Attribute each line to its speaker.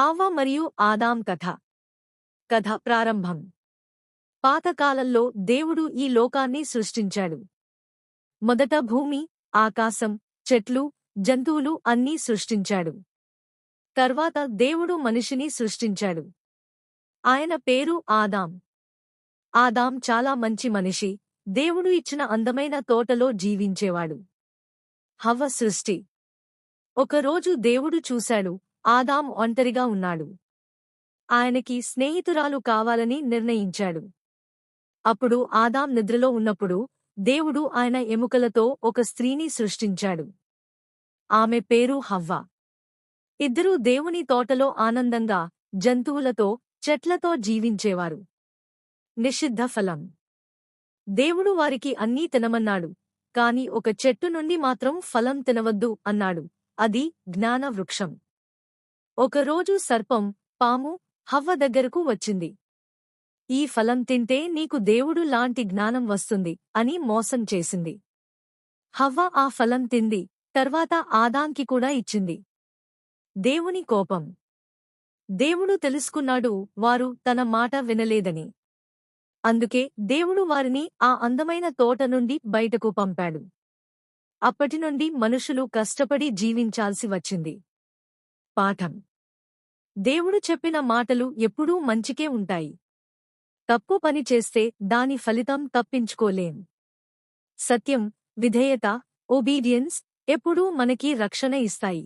Speaker 1: ఆవ్వ మరియు ఆదాం కథ. కథ ప్రారంభం. పాతకాలంలో దేవుడు ఈ లోకాన్ని సృష్టించాడు. మొదట భూమి ఆకాశం చెట్లు జంతువులు అన్నీ సృష్టించాడు. తర్వాత దేవుడు మనిషిని సృష్టించాడు. ఆయన పేరు ఆదాం. ఆదాం చాలా మంచి మనిషి. దేవుడు ఇచ్చిన అందమైన తోటలో జీవించేవాడు. హవ్వ సృష్టి. ఒకరోజు దేవుడు చూశాడు ఆదాం ఒంటరిగా ఉన్నాడు. ఆయనకి స్నేహితురాలు కావాలని నిర్ణయించాడు. అప్పుడు ఆదాం నిద్రలో ఉన్నప్పుడు దేవుడు ఆయన ఎముకలతో ఒక స్త్రీని సృష్టించాడు. ఆమె పేరు హవ్వ. ఇద్దరూ దేవుని తోటలో ఆనందంగా జంతువులతో చెట్లతో జీవించేవారు. నిషిద్ధ ఫలం. దేవుడు వారికి అన్నీ తినమన్నాడు కాని ఒక చెట్టు నుండి మాత్రం ఫలం తినవద్దు అన్నాడు. అది జ్ఞాన వృక్షం ఒకరోజు సర్పం పాము హవ్వ దగ్గరకు వచ్చింది. ఈ ఫలం తింటే నీకు దేవుడు లాంటి జ్ఞానం వస్తుంది అని మోసం చేసింది. హవ్వ ఆ ఫలం తింది తర్వాత ఆదాంకి కూడా ఇచ్చింది. దేవుని కోపం. దేవుడు తెలుసుకున్నాడు వారు తన మాట వినలేదని. అందుకే దేవుడు వారిని ఆ అందమైన తోట నుండి బయటకు పంపాడు. అప్పటినుండి మనుషులు కష్టపడి జీవించాల్సి వచ్చింది. పాఠం. దేవుడు చెప్పిన మాటలు ఎప్పుడూ మంచికే ఉంటాయి. తప్పు పని చేస్తే దాని ఫలితం తప్పించుకోలేం. సత్యం విధేయత ఒబీడియన్స్ ఎప్పుడూ మనకి రక్షణ ఇస్తాయి.